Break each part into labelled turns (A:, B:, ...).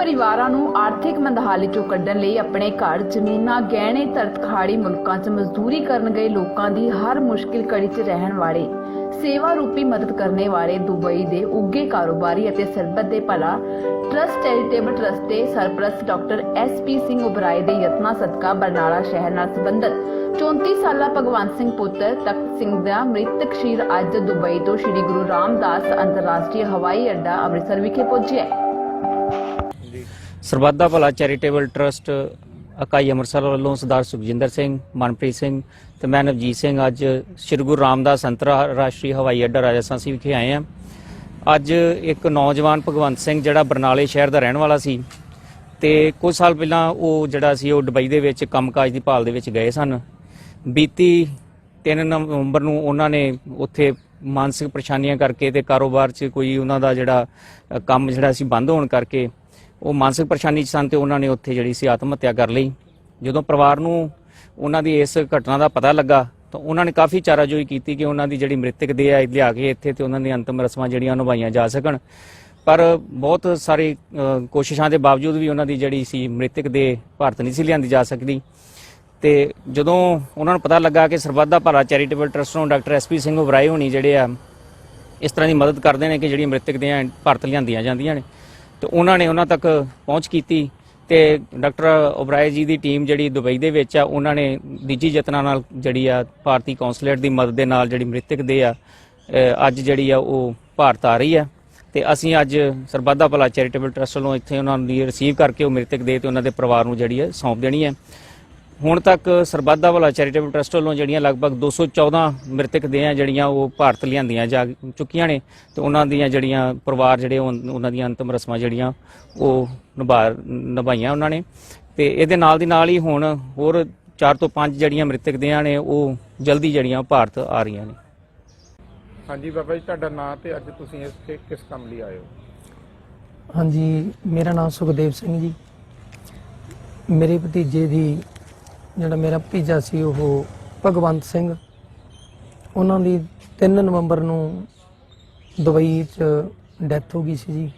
A: ਪਰਿਵਾਰਾਂ ਨੂੰ ਆਰਥਿਕ ਮੰਦਹਾਲੀ ਚੋਂ ਕੱਢਣ ਲਈ ਆਪਣੇ ਘਰ ਜ਼ਮੀਨਾਂ ਗਹਿਣੇ ਤਰਤਖਾੜੀ ਮੁਲਕਾਂ 'ਚ ਮਜ਼ਦੂਰੀ ਕਰਨ ਗਏ ਲੋਕਾਂ ਦੀ ਹਰ ਮੁਸ਼ਕਿਲ ਘੜੀ 'ਚ ਰਹਿਣ ਵਾਲੇ, ਸੇਵਾ ਰੂਪੀ ਮਦਦ ਕਰਨੇ ਵਾਲੇ ਦੁਬਈ ਦੇ ਉੱਗੇ ਕਾਰੋਬਾਰੀ ਅਤੇ ਸਰਬੱਤ ਦੇ ਭਲਾ ਟਰਸਟ ਚੈਰੀਟੇਬਲ ਟਰਸਟ ਦੇ ਸਰਪ੍ਰਸਤ doctor S P Singh Oberoi ਦੇ ਯਤਨਾਂ ਸਦਕਾ ਬਰਨਾਲਾ ਸ਼ਹਿਰ ਨਾਲ ਸੰਬੰਧਿਤ 34 ਸਾਲਾ ਭਗਵੰਤ ਸਿੰਘ ਪੁੱਤਰ ਤਖਤ ਸਿੰਘ ਦਾ ਮ੍ਰਿਤਕ ਸ਼ੀਰ ਅੱਜ ਦੁਬਈ ਤੋਂ ਸ੍ਰੀ ਗੁਰੂ ਰਾਮਦਾਸ ਅੰਤਰਰਾਸ਼ਟਰੀ ਹਵਾਈ ਅੱਡਾ ਅੰਮ੍ਰਿਤਸਰ ਵਿਖੇ ਪਹੁੰਚਿਆ
B: ਸਰਬੱਤ ਦਾ ਭਲਾ ਚੈਰੀਟੇਬਲ ਟਰਸਟ ਇਕਾਈ ਅੰਮ੍ਰਿਤਸਰ ਵੱਲੋਂ ਸਰਦਾਰ ਸੁਖਜਿੰਦਰ ਸਿੰਘ, ਮਨਪ੍ਰੀਤ ਸਿੰਘ ਤੇ ਮੈਂ ਨਵਜੀਤ ਸਿੰਘ ਅੱਜ ਸ੍ਰੀ ਗੁਰੂ ਰਾਮਦਾਸ ਅੰਤਰਰਾਸ਼ਟਰੀ ਹਵਾਈ ਅੱਡਾ ਰਾਜਸਥਾਨ ਵਿਖੇ ਆਏ ਹਾਂ। ਅੱਜ ਇੱਕ ਨੌਜਵਾਨ ਭਗਵੰਤ ਸਿੰਘ ਜਿਹੜਾ ਬਰਨਾਲੇ ਸ਼ਹਿਰ ਦਾ ਰਹਿਣ ਵਾਲਾ ਸੀ ਤੇ ਕੁਝ ਸਾਲ ਪਹਿਲਾਂ ਉਹ ਜਿਹੜਾ ਸੀ ਉਹ ਦੁਬਈ ਦੇ ਵਿੱਚ ਕੰਮਕਾਜ ਦੀ ਭਾਲ ਦੇ ਵਿੱਚ ਗਏ ਸਨ। ਬੀਤੀ 3 ਨਵੰਬਰ ਨੂੰ ਉਹਨਾਂ ਨੇ ਉੱਥੇ ਮਾਨਸਿਕ ਪਰੇਸ਼ਾਨੀਆਂ ਕਰਕੇ ਤੇ ਕਾਰੋਬਾਰ 'ਚ ਕੋਈ ਉਹਨਾਂ ਦਾ ਜਿਹੜਾ ਕੰਮ ਜਿਹੜਾ ਸੀ ਬੰਦ ਹੋਣ ਕਰਕੇ ਉਹ ਮਾਨਸਿਕ ਪਰੇਸ਼ਾਨੀ 'ਚ ਸਨ ਤੇ ਉਹਨਾਂ ਨੇ ਉੱਥੇ ਜਿਹੜੀ ਸੀ ਆਤਮ ਹੱਤਿਆ ਕਰ ਲਈ। ਜਦੋਂ ਪਰਿਵਾਰ ਨੂੰ ਉਹਨਾਂ ਦੀ ਇਸ ਘਟਨਾ ਦਾ ਪਤਾ ਲੱਗਾ, ਤਾਂ ਉਹਨਾਂ ਨੇ ਕਾਫੀ ਚਾਰਾਜੋਈ ਕੀਤੀ ਕਿ ਉਹਨਾਂ ਦੀ ਜਿਹੜੀ ਮ੍ਰਿਤਕ ਦੇਹ ਹੈ ਲਿਆ ਕੇ ਇੱਥੇ ਤੇ ਉਹਨਾਂ ਦੀਆਂ ਅੰਤਮ ਰਸਮਾਂ ਜਿਹੜੀਆਂ ਨਿਭਾਈਆਂ ਜਾ ਸਕਣ। ਪਰ ਬਹੁਤ ਸਾਰੀ ਕੋਸ਼ਿਸ਼ਾਂ ਦੇ ਬਾਵਜੂਦ ਵੀ ਉਹਨਾਂ ਦੀ ਜਿਹੜੀ ਸੀ ਮ੍ਰਿਤਕ ਦੇ ਭਾਰਤ ਨਹੀਂ ਸੀ ਲਿਆਂਦੀ ਜਾ ਸਕਦੀ। ਤੇ ਜਦੋਂ ਉਹਨਾਂ ਨੂੰ ਪਤਾ ਲੱਗਾ ਕਿ ਸਰਬੱਤ ਦਾ ਭਲਾ ਚੈਰੀਟੇਬਲ ਟਰਸਟ ਨੂੰ ਡਾਕਟਰ ਐਸਪੀ ਸਿੰਘ ਉਬਰਾਏ ਹੋਣੀ ਜਿਹੜੇ ਆ, ਇਸ ਤਰ੍ਹਾਂ ਦੀ ਮਦਦ ਕਰਦੇ ਨੇ ਕਿ ਜਿਹੜੀਆਂ ਮ੍ਰਿਤਕ ਦੀਆਂ ਭਾਰਤ ਲਿਆਂਦੀਆਂ ਜਾਂਦੀਆਂ ਨੇ ਤੇ ਉਹਨਾਂ ਨੇ ਉਹਨਾਂ ਤੱਕ ਪਹੁੰਚ ਕੀਤੀ ਤੇ ਡਾਕਟਰ ਓਬਰਾਏ ਜੀ ਦੀ ਟੀਮ ਜਿਹੜੀ ਦੁਬਈ ਦੇ ਵਿੱਚ ਆ, ਉਹਨਾਂ ਨੇ ਨਿੱਜੀ ਯਤਨਾਂ ਨਾਲ ਜਿਹੜੀ ਆ ਭਾਰਤੀ ਕੌਂਸੂਲੇਟ ਦੀ ਮਦਦ ਦੇ ਨਾਲ ਜਿਹੜੀ ਮ੍ਰਿਤਕ ਦੇ ਆ ਅੱਜ ਜਿਹੜੀ ਆ ਉਹ ਭਾਰਤ ਆ ਰਹੀ ਆ। ਤੇ ਅਸੀਂ ਅੱਜ ਸਰਬੱਤ ਭਲਾ ਚੈਰੀਟੇਬਲ ਟਰਸਟ ਵੱਲੋਂ ਇੱਥੇ ਉਹਨਾਂ ਦੀ ਰਿਸੀਵ ਕਰਕੇ ਉਹ ਮ੍ਰਿਤਕ ਦੇ ਤੇ ਉਹਨਾਂ ਦੇ ਪਰਿਵਾਰ ਨੂੰ ਜਿਹੜੀ ਹੈ ਸੌਂਪ ਦੇਣੀ ਹੈ ਹੁਣ ਤੱਕ ਸਰਬੱਤ ਦਾ ਭਲਾ ਚੈਰੀਟੇਬਲ ਟਰਸਟ ਵੱਲੋਂ ਜਿਹੜੀਆਂ ਲਗਭਗ 214 ਮ੍ਰਿਤਕ ਦੇਹਾਂ ਜਿਹੜੀਆਂ ਉਹ ਭਾਰਤ ਲਿਆਂਦੀਆਂ ਜਾ ਚੁੱਕੀਆਂ ਨੇ ਤੇ ਉਹਨਾਂ ਦੀਆਂ ਜਿਹੜੀਆਂ ਪਰਿਵਾਰ ਜਿਹੜੇ ਉਹ- ਉਹਨਾਂ ਦੀਆਂ ਅੰਤਮ ਰਸਮਾਂ ਜਿਹੜੀਆਂ ਉਹ ਨਿਭਾ ਨਿਭਾਈਆਂ ਉਹਨਾਂ ਨੇ। ਤੇ ਇਹਦੇ ਨਾਲ ਦੀ ਨਾਲ ਹੀ ਹੁਣ ਹੋਰ 4 ਤੋਂ 5 ਜਿਹੜੀਆਂ ਮ੍ਰਿਤਕ ਦੇਹਾਂ ਨੇ ਉਹ ਜਲਦੀ ਜਿਹੜੀਆਂ ਭਾਰਤ ਆ ਰਹੀਆਂ ਨੇ।
C: ਹਾਂਜੀ ਬਾਬਾ ਜੀ ਤੁਹਾਡਾ ਨਾਮ ਤੇ ਅੱਜ ਤੁਸੀਂ ਇੱਥੇ ਕਿਸ ਕੰਮ ਲਈ ਆਏ ਹੋ?
D: ਹਾਂਜੀ ਮੇਰਾ ਨਾਮ ਸੁਖਦੇਵ ਸਿੰਘ ਜੀ। ਮੇਰੇ ਭਤੀਜੇ ਦੀ ਜਿਹੜਾ ਮੇਰਾ ਭਤੀਜਾ ਸੀ ਉਹ ਭਗਵੰਤ ਸਿੰਘ ਉਹਨਾਂ ਦੀ 3 ਨਵੰਬਰ ਨੂੰ ਦੁਬਈ 'ਚ ਡੈਥ ਹੋ ਗਈ ਸੀ ਜੀ।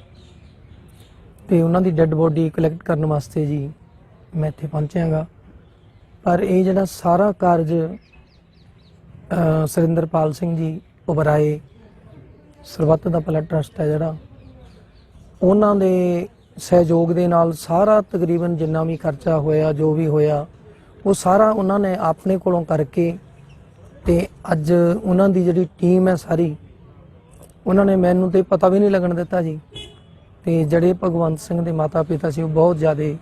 D: ਤੇ ਉਹਨਾਂ ਦੀ ਡੈੱਡ ਬੋਡੀ ਕਲੈਕਟ ਕਰਨ ਵਾਸਤੇ ਜੀ ਮੈਂ ਇੱਥੇ ਪਹੁੰਚਿਆਗਾ। ਪਰ ਇਹ ਜਿਹੜਾ ਸਾਰਾ ਕਾਰਜ ਅ, ਸੁਰਿੰਦਰਪਾਲ ਸਿੰਘ ਜੀ ਉਬਰਾਏ ਸਰਬੱਤ ਦਾ ਭਲਾ ਟਰਸਟ ਹੈ ਜਿਹੜਾ ਉਹਨਾਂ ਦੇ ਸਹਿਯੋਗ ਦੇ ਨਾਲ ਸਾਰਾ ਤਕਰੀਬਨ ਜਿੰਨਾ ਵੀ ਖਰਚਾ ਹੋਇਆ ਜੋ ਵੀ ਹੋਇਆ ਉਹ ਸਾਰਾ ਉਹਨਾਂ ਨੇ ਆਪਣੇ ਕੋਲੋਂ ਕਰਕੇ ਤੇ ਅੱਜ ਉਹਨਾਂ ਦੀ ਜਿਹੜੀ ਟੀਮ ਹੈ ਸਾਰੀ, ਉਹਨਾਂ ਨੇ ਮੈਨੂੰ ਤੇ ਪਤਾ ਵੀ ਨਹੀਂ ਲੱਗਣ ਦਿੱਤਾ ਜੀ। ਤੇ ਜਿਹੜੇ ਭਗਵੰਤ ਸਿੰਘ ਦੇ ਮਾਤਾ ਪਿਤਾ ਸੀ, ਉਹ ਬਹੁਤ ਜ਼ਿਆਦਾ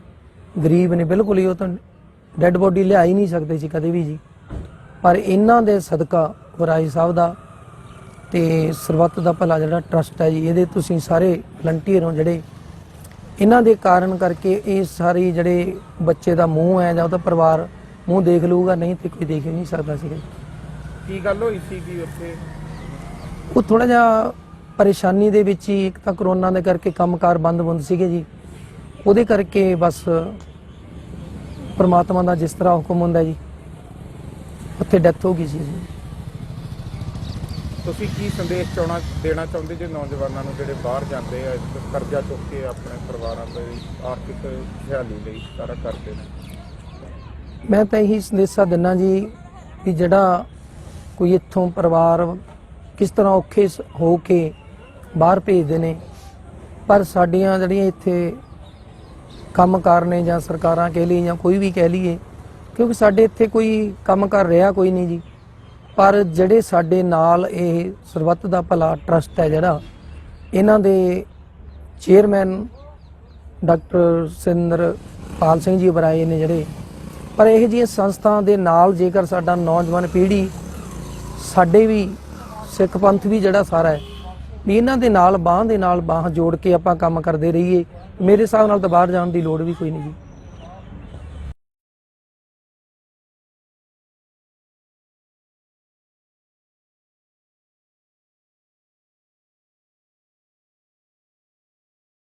D: ਗਰੀਬ ਨੇ। ਬਿਲਕੁਲ ਹੀ ਉਹ ਤਾਂ ਡੈੱਡ ਬੋਡੀ ਲਿਆ ਹੀ ਨਹੀਂ ਸਕਦੇ ਸੀ ਕਦੇ ਵੀ ਜੀ। ਪਰ ਇਹਨਾਂ ਦੇ ਸਦਕਾ ਵਰਾਈ ਸਾਹਿਬ ਦਾ ਤੇ ਸਰਬੱਤ ਦਾ ਭਲਾ ਜਿਹੜਾ ਟਰਸਟ ਹੈ ਜੀ, ਇਹਦੇ ਤੁਸੀਂ ਸਾਰੇ ਵਲੰਟੀਅਰ ਹੋ ਜਿਹੜੇ ਇਹਨਾਂ ਦੇ ਕਾਰਨ ਕਰਕੇ ਇਹ ਸਾਰੀ ਜਿਹੜੇ ਬੱਚੇ ਦਾ ਮੂੰਹ ਹੈ ਜਾਂ ਉਹਦਾ ਪਰਿਵਾਰ ਮੂੰਹ ਦੇਖ ਲਊਗਾ ਨਹੀਂ ਤੇ ਕੋਈ ਦੇਖ ਹੀ ਨਹੀਂ ਸਕਦਾ ਸੀਗਾ।
C: ਕੀ ਗੱਲ ਹੋਈ ਸੀ ਕਿ ਉੱਥੇ?
D: ਉਹ ਥੋੜਾ ਜਿਹਾ ਪਰੇਸ਼ਾਨੀ ਦੇ ਵਿੱਚ ਹੀ ਇੱਕ ਤਾਂ ਕਰੋਨਾ ਦੇ ਕਰਕੇ ਕੰਮਕਾਰ ਬੰਦ ਬੰਦ ਸੀਗੇ ਜੀ। ਉਹਦੇ ਕਰਕੇ ਬਸ ਪ੍ਰਮਾਤਮਾ ਦਾ ਜਿਸ ਤਰ੍ਹਾਂ ਹੁਕਮ ਹੁੰਦਾ ਜੀ ਉੱਥੇ ਡੈਥ ਹੋ ਗਈ ਸੀ ਜੀ।
C: ਤੁਸੀਂ ਕੀ ਸੰਦੇਸ਼ ਚਾਉਣਾ ਦੇਣਾ ਚਾਹੁੰਦੇ ਜੇ ਨੌਜਵਾਨਾਂ ਨੂੰ ਜਿਹੜੇ ਬਾਹਰ ਜਾਂਦੇ ਆ ਕਰਜ਼ਾ ਚੁੱਕ ਕੇ ਆਪਣੇ ਪਰਿਵਾਰਾਂ ਦੇ ਆਰਥਿਕ ਖੁਸ਼ਹਾਲੀ ਲਈ ਸਾਰਾ ਕਰਦੇ ਨੇ?
D: ਮੈਂ ਤਾਂ ਇਹੀ ਸੰਦੇਸ਼ਾ ਦਿੰਨਾ ਜੀ ਕਿ ਜਿਹੜਾ ਕੋਈ ਇੱਥੋਂ ਪਰਿਵਾਰ ਕਿਸ ਤਰ੍ਹਾਂ ਔਖੇ ਸ- ਹੋ ਕੇ ਬਾਹਰ ਭੇਜਦੇ ਨੇ, ਪਰ ਸਾਡੀਆਂ ਜਿਹੜੀਆਂ ਇੱਥੇ ਕੰਮਕਾਰ ਨੇ ਜਾਂ ਸਰਕਾਰਾਂ ਕਹਿ ਲਈ ਜਾਂ ਕੋਈ ਵੀ ਕਹਿ ਲਈਏ, ਕਿਉਂਕਿ ਸਾਡੇ ਇੱਥੇ ਕੋਈ ਕੰਮ ਕਰ ਰਿਹਾ ਕੋਈ ਨਹੀਂ ਜੀ। ਪਰ ਜਿਹੜੇ ਸਾਡੇ ਨਾਲ ਇਹ ਸਰਬੱਤ ਦਾ ਭਲਾ ਟਰਸਟ ਹੈ ਜਿਹੜਾ, ਇਹਨਾਂ ਦੇ ਚੇਅਰਮੈਨ ਡਾਕਟਰ ਸਿੰਦਰ ਪਾਲ ਸਿੰਘ ਜੀ ਬਰਾਏ ਨੇ ਜਿਹੜੇ, ਪਰ ਇਹ ਜਿਹੀਆਂ ਸੰਸਥਾ ਦੇ ਨਾਲ ਜੇਕਰ ਸਾਡਾ ਨੌਜਵਾਨ ਪੀੜ੍ਹੀ, ਸਾਡੇ ਵੀ ਸਿੱਖ ਪੰਥ ਵੀ ਜਿਹੜਾ ਸਾਰਾ ਹੈ, ਵੀ ਇਹਨਾਂ ਦੇ ਨਾਲ ਬਾਹ ਦੇ ਨਾਲ ਬਾਹ ਜੋੜ ਕੇ ਆਪਾਂ ਕੰਮ ਕਰਦੇ ਰਹੀਏ, ਮੇਰੇ ਹਿਸਾਬ ਨਾਲ ਤਾਂ ਬਾਹਰ ਜਾਣ ਦੀ ਲੋੜ ਵੀ ਕੋਈ ਨਹੀਂ ਜੀ।